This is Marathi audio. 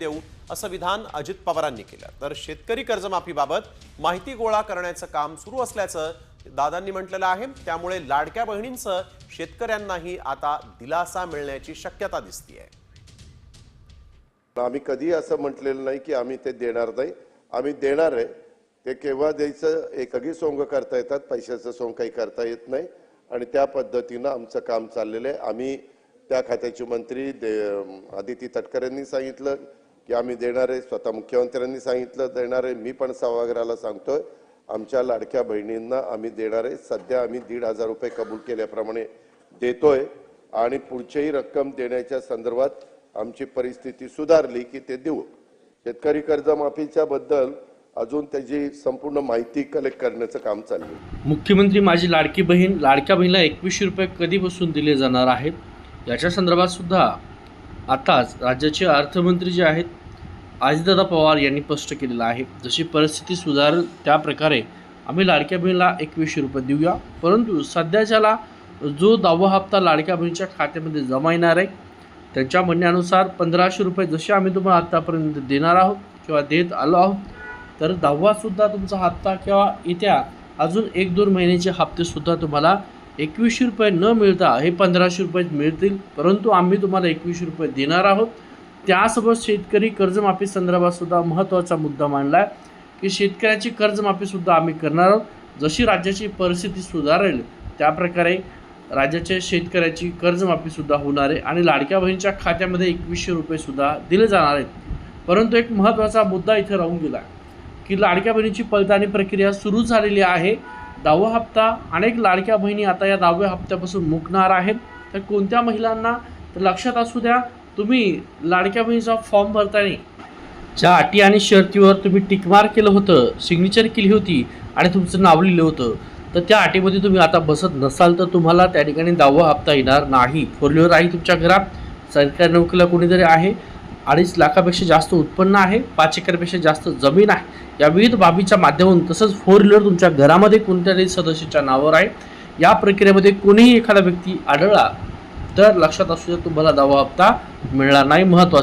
देऊ असं विधान अजित पवारांनी केलं. तर शेतकरी कर्जमाफीबाबत माहिती गोळा करण्याचं काम सुरू असल्याचं दादांनी म्हटलेलं आहे. त्यामुळे लाडक्या बहिणींचं शेतकऱ्यांनाही आता दिलासा मिळण्याची शक्यता दिसतीये. आम्ही कधी असं म्हटलेलं नाही की आम्ही ते देणार नाही. आम्ही देणार आहे. ते केव्हा द्यायचं एकही सोंग करता येतात. पैशाचं सोंग काही करता येत नाही. आणि त्या पद्धतीनं आमचं काम चाललेलं आहे. आम्ही त्या खात्याचे मंत्री दे आदिती तटकरेंनी सांगितलं. की आम्ही देणार आहे स्वतः मुख्यमंत्र्यांनी सांगितलं देणार आहे मी पण सभागृहाला सांगतोय आमच्या लाडक्या बहिणींना आम्ही देणार आहे सध्या आम्ही दीड हजार रुपये कबूल केल्याप्रमाणे देतोय. आणि पुढचीही रक्कम देण्याच्या संदर्भात आमची परिस्थिती सुधारली की ते देऊ. शेतकरी कर्जमाफीच्या बद्दल अजून त्याची संपूर्ण माहिती कलेक्ट करण्याचं काम चाललं आहे मुख्यमंत्री माझी लाडकी बहीण लाडक्या बहिणीला एकवीसशे रुपये कधीपासून दिले जाणार आहेत? याच्या संदर्भात सुद्धा आताच राज्याचे अर्थमंत्री जे आहेत अजितदादा पवार यांनी स्पष्ट केलेलं आहे. जशी परिस्थिती सुधारेल त्या प्रकारे आम्ही लाडक्या बहिणीला एकवीसशे रुपये देऊया. परंतु सध्याच्याला जो दहावा हप्ता लाडक्या बहिणीच्या खात्यामध्ये जमा येणार आहे त्यांच्या म्हणण्यानुसार पंधराशे रुपये जसे आम्ही तुम्हाला आत्तापर्यंत देणार आहोत किंवा देत आलो आहोत तर दहावासुद्धा तुमचा हप्ता किंवा येत्या अजून एक दोन महिन्याचे हप्तेसुद्धा तुम्हाला एकवीसशे रुपये न मिळता हे पंधराशे रुपये मिळतील. परंतु आम्ही तुम्हाला एकवीसशे रुपये देणार आहोत. त्यासोबत शेतकरी कर्जमाफी संदर्भात सुद्धा महत्त्वाचा मुद्दा मांडला आहे की शेतकऱ्याची कर्जमाफीसुद्धा आम्ही करणार आहोत. जशी राज्याची परिस्थिती सुधारेल त्याप्रकारे राज्याच्या शेतकऱ्याची कर्जमाफीसुद्धा होणार आहे आणि लाडक्या बहिणीच्या खात्यामध्ये एकवीसशे रुपयेसुद्धा दिले जाणार आहेत. परंतु एक महत्त्वाचा मुद्दा इथे राहून गेला की लाडक्या बहिणीची पडताळणी प्रक्रिया सुरू झालेली आहे. दहावा हप्ता अनेक लाडक्या बहिणी आता या दहाव्या हप्त्यापासून मुकणार आहेत. तर कोणत्या महिलांना तर लक्षात असू द्या तुम्ही लाडक्या बहिणीचा फॉर्म भरताना. ज्या अटी आणि शर्तीवर तुम्ही टिकमार केलं होतं सिग्नेचर केली होती आणि तुमचं नाव लिहिलं होतं तर त्या अटीमध्ये तुम्ही आता बसत नसाल तर तुम्हाला त्या ठिकाणी दावा हप्ता येणार नाही. फोर व्हीलर आहे तुमच्या घरात सरकारी नोकरीला कोणीतरी आहे अडीच लाखापेक्षा जास्त उत्पन्न आहे पाच एकरपेक्षा जास्त जमीन आहे. या विविध बाबीच्या माध्यमातून तसंच फोर व्हीलर तुमच्या घरामध्ये कोणत्याही सदस्याच्या नावावर आहे. या प्रक्रियेमध्ये कोणीही एखादा व्यक्ती आढळला तर लक्षात असू द्या तुम्हाला दहावा हप्ता मिळणार नाही. महत्त्वाचं